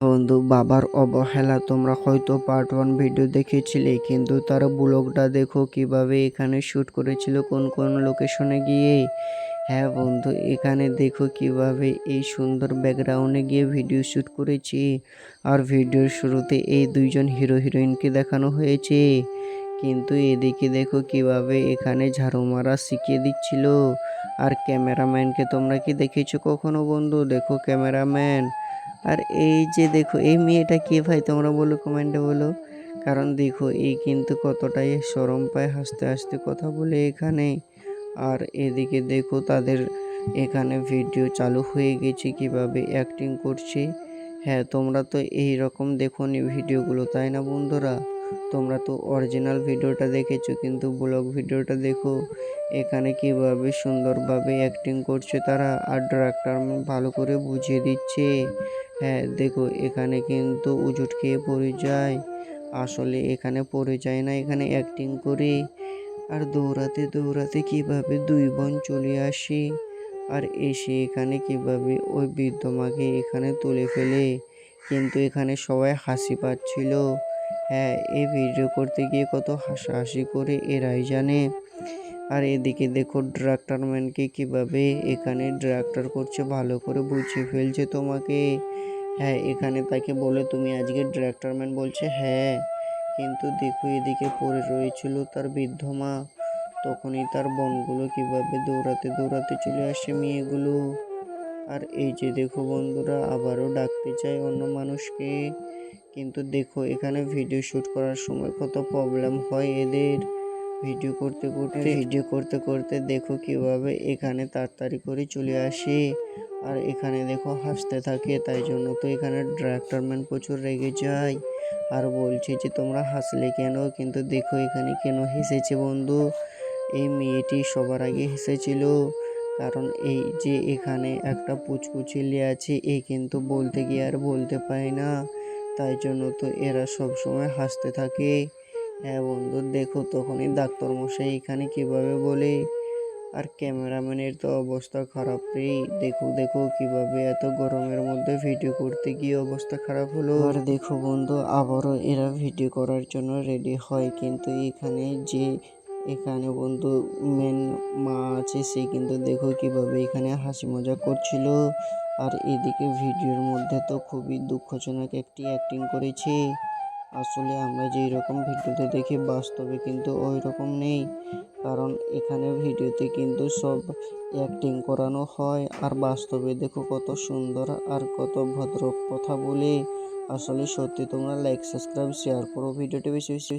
বন্ধু, বাবার অবহেলা তোমরা হয়তো পার্ট ওয়ান ভিডিও দেখেছিলে, কিন্তু তার ব্লগটা দেখো কীভাবে এখানে শ্যুট করেছিল, কোন কোন লোকেশনে গিয়ে। হ্যাঁ বন্ধু, এখানে দেখো কীভাবে এই সুন্দর ব্যাকগ্রাউন্ডে গিয়ে ভিডিও শ্যুট করেছি। আর ভিডিওর শুরুতে এই দুইজন হিরো হিরোইনকে দেখানো হয়েছে। কিন্তু এদিকে দেখো কীভাবে এখানে ঝাড়ু মারা শিখিয়ে দিচ্ছিল। আর ক্যামেরাম্যানকে তোমরা কি দেখেছ কখনো বন্ধু? দেখো ক্যামেরাম্যান আর এই যে দেখো, এই মেয়েটা কে ভাই তোমরা বলো কমেন্টে বলো। কারণ দেখো, এই কিন্তু কতটাই সরম পায় হাসতে হাসতে কথা বলে এখানে। আর এদিকে দেখো, তাদের এখানে ভিডিও চালু হয়ে গেছে কীভাবে অ্যাক্টিং করছে। হ্যাঁ তোমরা তো এই রকম দেখো নি ভিডিওগুলো তাই না বন্ধুরা? তোমরা তো অরিজিনাল ভিডিওটা দেখেছ, কিন্তু ব্লগ ভিডিওটা দেখো। এখানে কীভাবে সুন্দরভাবে অ্যাক্টিং করছে তারা, আর ডাক্তার ভালো করে বুঝিয়ে দিচ্ছে। হ্যাঁ দেখো, এখানে কিন্তু উজুট খেয়ে পড়ে যায় আসলে এখানে পড়ে যায় না, এখানে অ্যাক্টিং করে। আর দৌড়াতে দৌড়াতে কীভাবে দুই বোন চলে আসে? আর এসে এখানে কীভাবে ওই বৃদ্ধ মাকে এখানে তুলে ফেলে? কিন্তু এখানে সবাই হাসি পাচ্ছিল। হ্যাঁ এই ভিডিও করতে গিয়ে কত হাসাহাসি করে এরাই জানে। আর এদিকে দেখো ডাক্তার ম্যানকে কীভাবে এখানে ডাক্তার করছে, ভালো করে বুঝিয়ে ফেলছে তোমাকে। হ্যাঁ এখানে তাকে বলে তুমি আজকে ডাক্তার ম্যান বলছে হ্যাঁ কিন্তু দেখো এদিকে পড়ে রয়েছিল তার বৃদ্ধ মা। তখনই তার বোনগুলো কীভাবে দৌড়াতে দৌড়াতে চলে আসে মেয়েগুলো। আর এই যে দেখো বন্ধুরা, আবারও ডাকতে চায় অন্য মানুষকে। কিন্তু দেখো, এখানে ভিডিও শ্যুট করার সময় কত প্রবলেম হয় এদের। ভিডিও করতে করতে ভিডিও করতে করতে দেখো কীভাবে এখানে তাড়াতাড়ি করে চলে আসে। আর এখানে দেখো হাসতে থাকে তাই জন্য তো এখানে ডাক্তার ম্যান প্রচুর রেগে যায়। আর বলছে যে তোমরা হাসলে কেন? কিন্তু দেখো এখানে কেন হেসেছে বন্ধু? এই মেয়েটি সবার আগে হেসেছিল। কারণ এই যে এখানে একটা পুচকু ছেলে আছে এ কিন্তু বলতে গিয়ে আর বলতে পায় না। তাই জন্য তো এরা সবসময় হাসতে থাকে। হ্যাঁ বন্ধু, দেখো তখনই ডাক্তার মশাই এখানে কীভাবে বলে? আর ক্যামেরাম্যানের তো অবস্থা খারাপ রে। দেখো দেখো কীভাবে এত গরমের মধ্যে ভিডিও করতে গিয়ে অবস্থা খারাপ হলো। আর দেখো বন্ধু, আবারও এরা ভিডিও করার জন্য রেডি হয়। কিন্তু এখানে যে, এখানে বন্ধু মেন মা আছে, সে কিন্তু দেখো কীভাবে এখানে হাসি মজা করছিল। আর এদিকে ভিডিওর মধ্যে তো খুবই দুঃখজনক একটি অ্যাক্টিং করেছে। আসলে আমরা যেই রকম ভিডিওতে দেখি বাস্তবে কিন্তু ওই রকম নেই। কারণ এখানে ভিডিওতে কিন্তু সব অ্যাক্টিং করানো হয় আর বাস্তবে দেখো কত সুন্দর আর কত ভদ্র কথা বলে। আসলে সত্যি তোমরা লাইক সাবস্ক্রাইব শেয়ার করো। ভিডিওটি বেশি বেশি